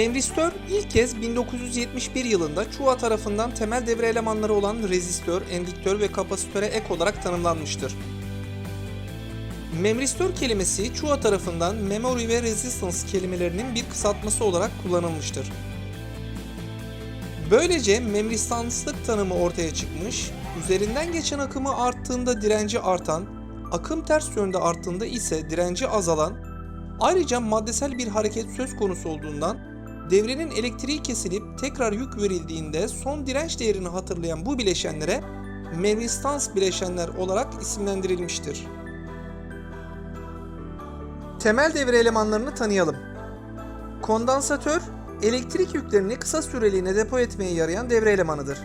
Memristör ilk kez 1971 yılında Çuha tarafından temel devre elemanları olan rezistör, endiktör ve kapasitöre ek olarak tanımlanmıştır. Memristör kelimesi Çuha tarafından memory ve resistance kelimelerinin bir kısaltması olarak kullanılmıştır. Böylece memristanslık tanımı ortaya çıkmış, üzerinden geçen akımı arttığında direnci artan, akım ters yönde arttığında ise direnci azalan, ayrıca maddesel bir hareket söz konusu olduğundan devrenin elektriği kesilip tekrar yük verildiğinde son direnç değerini hatırlayan bu bileşenlere memristans bileşenler olarak isimlendirilmiştir. Temel devre elemanlarını tanıyalım. Kondansatör, elektrik yüklerini kısa süreliğine depo etmeye yarayan devre elemanıdır.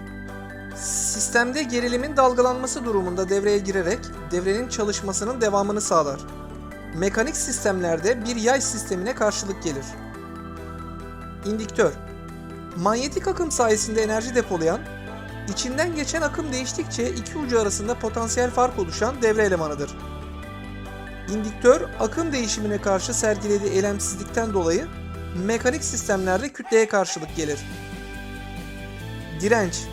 Sistemde gerilimin dalgalanması durumunda devreye girerek devrenin çalışmasının devamını sağlar. Mekanik sistemlerde bir yay sistemine karşılık gelir. İndiktör Manyetik akım sayesinde enerji depolayan, içinden geçen akım değiştikçe iki ucu arasında potansiyel fark oluşan devre elemanıdır. İndiktör, akım değişimine karşı sergilediği eylemsizlikten dolayı mekanik sistemlerde kütleye karşılık gelir. Direnç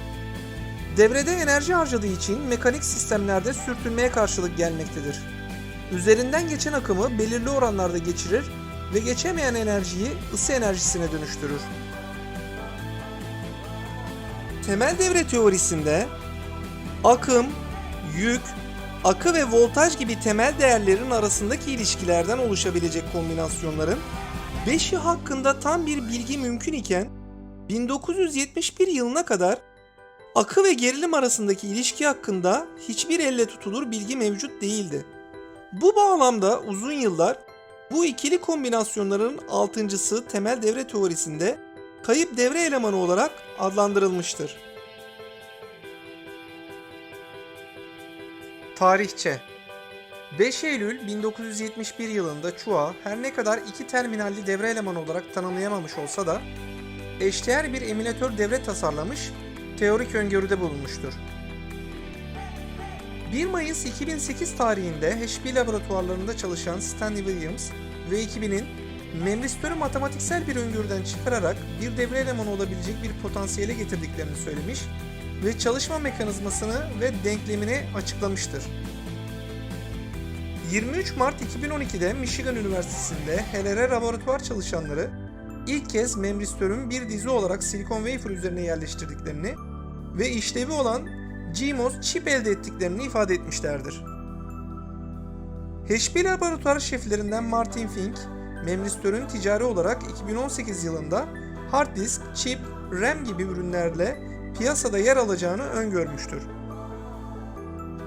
Devrede enerji harcadığı için mekanik sistemlerde sürtünmeye karşılık gelmektedir. Üzerinden geçen akımı belirli oranlarda geçirir ve geçemeyen enerjiyi ısı enerjisine dönüştürür. Temel devre teorisinde akım, yük, akı ve voltaj gibi temel değerlerin arasındaki ilişkilerden oluşabilecek kombinasyonların 5'i hakkında tam bir bilgi mümkün iken 1971 yılına kadar akı ve gerilim arasındaki ilişki hakkında hiçbir elle tutulur bilgi mevcut değildi. Bu bağlamda uzun yıllar bu ikili kombinasyonların altıncısı temel devre teorisinde kayıp devre elemanı olarak adlandırılmıştır. Tarihçe 5 Eylül 1971 yılında Chua her ne kadar iki terminalli devre elemanı olarak tanımlayamamış olsa da eşdeğer bir emülatör devre tasarlamış, teorik öngörüde bulunmuştur. 1 Mayıs 2008 tarihinde HP laboratuvarlarında çalışan Stanley Williams ve ekibinin memristörü matematiksel bir öngörüden çıkararak bir devre elemanı olabilecek bir potansiyele getirdiklerini söylemiş ve çalışma mekanizmasını ve denklemini açıklamıştır. 23 Mart 2012'de Michigan Üniversitesi'nde HLR laboratuvar çalışanları ilk kez memristörün bir dizi olarak silikon wafer üzerine yerleştirdiklerini ve işlevi olan CMOS çip elde ettiklerini ifade etmişlerdir. HP laboratuvar şeflerinden Martin Fink, memristörün ticari olarak 2018 yılında hard disk, chip, RAM gibi ürünlerle piyasada yer alacağını öngörmüştür.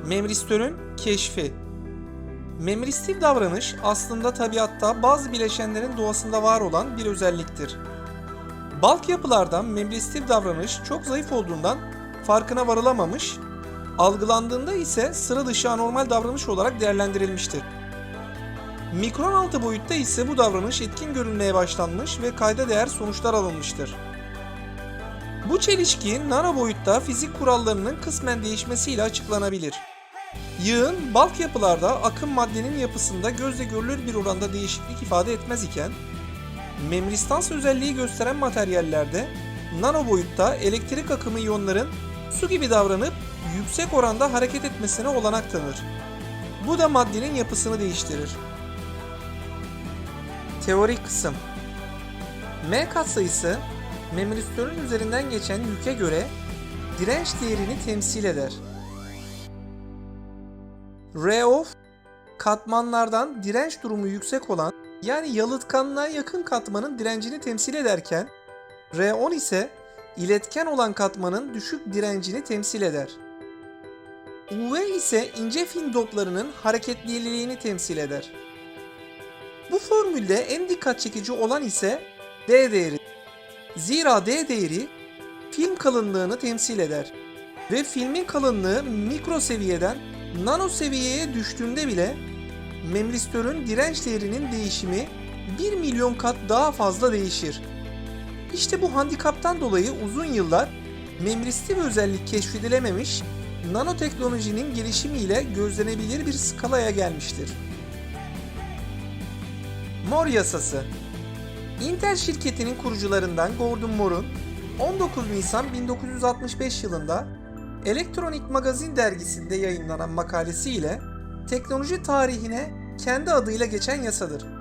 Memristörün keşfi Memristif davranış aslında tabiatta bazı bileşenlerin doğasında var olan bir özelliktir. Balk yapılardan memristif davranış çok zayıf olduğundan farkına varılamamış, algılandığında ise sıra dışı anormal davranış olarak değerlendirilmiştir. Mikron altı boyutta ise bu davranış etkin görünmeye başlanmış ve kayda değer sonuçlar alınmıştır. Bu çelişki nano boyutta fizik kurallarının kısmen değişmesiyle açıklanabilir. Yığın balk yapılarda akım maddenin yapısında gözle görülür bir oranda değişiklik ifade etmez iken, memristans özelliği gösteren materyallerde nano boyutta elektrik akımı iyonların su gibi davranıp yüksek oranda hareket etmesine olanak tanır. Bu da maddenin yapısını değiştirir. Teorik kısım M katsayısı memristörün üzerinden geçen yüke göre direnç değerini temsil eder. R of katmanlardan direnç durumu yüksek olan yani yalıtkanlığa yakın katmanın direncini temsil ederken R10 ise iletken olan katmanın düşük direncini temsil eder. UV ise ince film doplarının hareketliliğini temsil eder. Bu formülde en dikkat çekici olan ise D değeri. Zira D değeri film kalınlığını temsil eder ve filmin kalınlığı mikro seviyeden nano seviyeye düştüğünde bile memristörün direnç değerinin değişimi 1 milyon kat daha fazla değişir. İşte bu handikaptan dolayı uzun yıllar memristif özellik keşfedilememiş, nanoteknolojinin gelişimiyle gözlenebilir bir skalaya gelmiştir. Mor yasası Intel şirketinin kurucularından Gordon Moore'un 19 Nisan 1965 yılında Electronic Magazine dergisinde yayınlanan makalesiyle teknoloji tarihine kendi adıyla geçen yasadır.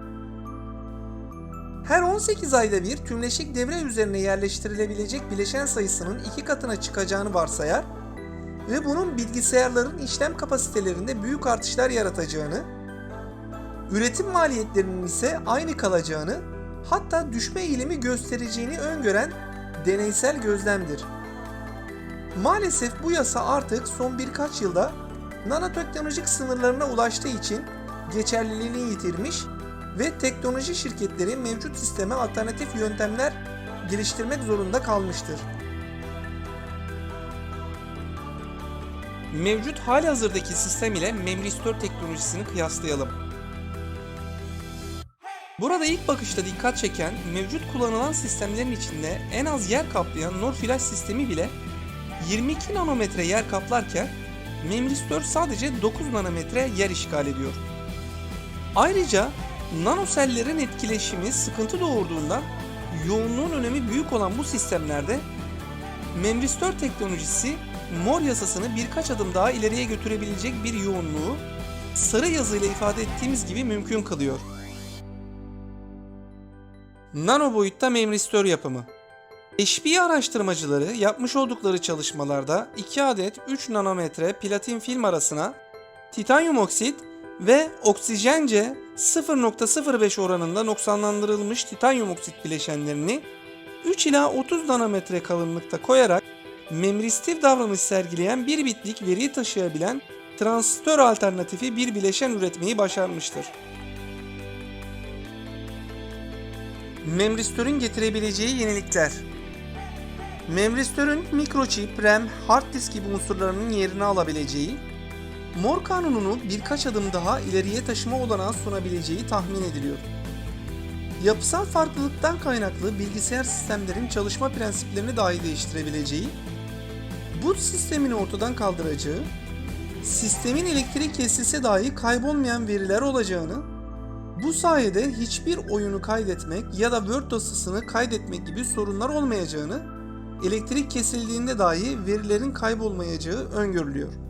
Her 18 ayda bir tümleşik devre üzerine yerleştirilebilecek bileşen sayısının iki katına çıkacağını varsayar ve bunun bilgisayarların işlem kapasitelerinde büyük artışlar yaratacağını, üretim maliyetlerinin ise aynı kalacağını, hatta düşme eğilimi göstereceğini öngören deneysel gözlemdir. Maalesef bu yasa artık son birkaç yılda nanoteknolojik sınırlarına ulaştığı için geçerliliğini yitirmiş ve teknoloji şirketleri mevcut sisteme alternatif yöntemler geliştirmek zorunda kalmıştır. Mevcut halihazırdaki sistem ile memristör teknolojisini kıyaslayalım. Burada ilk bakışta dikkat çeken mevcut kullanılan sistemlerin içinde en az yer kaplayan NOR flash sistemi bile 22 nanometre yer kaplarken memristör sadece 9 nanometre yer işgal ediyor. Ayrıca nanosellerin etkileşimi sıkıntı doğurduğundan yoğunluğun önemi büyük olan bu sistemlerde memristör teknolojisi mor yasasını birkaç adım daha ileriye götürebilecek bir yoğunluğu sarı yazıyla ifade ettiğimiz gibi mümkün kılıyor. Nano boyutta memristör yapımı HB araştırmacıları yapmış oldukları çalışmalarda 2 adet 3 nanometre platin film arasına titanyum oksit ve oksijence 0.05 oranında noksanlandırılmış titanyum oksit bileşenlerini 3 ila 30 nanometre kalınlıkta koyarak memristif davranış sergileyen bir bitlik veriyi taşıyabilen transistör alternatifi bir bileşen üretmeyi başarmıştır. Memristörün getirebileceği yenilikler Memristörün mikroçip, RAM, hard disk gibi unsurlarının yerini alabileceği, Moore kanununu birkaç adım daha ileriye taşıma olanağı sunabileceği tahmin ediliyor. Yapısal farklılıktan kaynaklı bilgisayar sistemlerin çalışma prensiplerini dahi değiştirebileceği, bu sistemin ortadan kaldıracağı, sistemin elektrik kesilse dahi kaybolmayan veriler olacağını, bu sayede hiçbir oyunu kaydetmek ya da Word dosyasını kaydetmek gibi sorunlar olmayacağını, elektrik kesildiğinde dahi verilerin kaybolmayacağı öngörülüyor.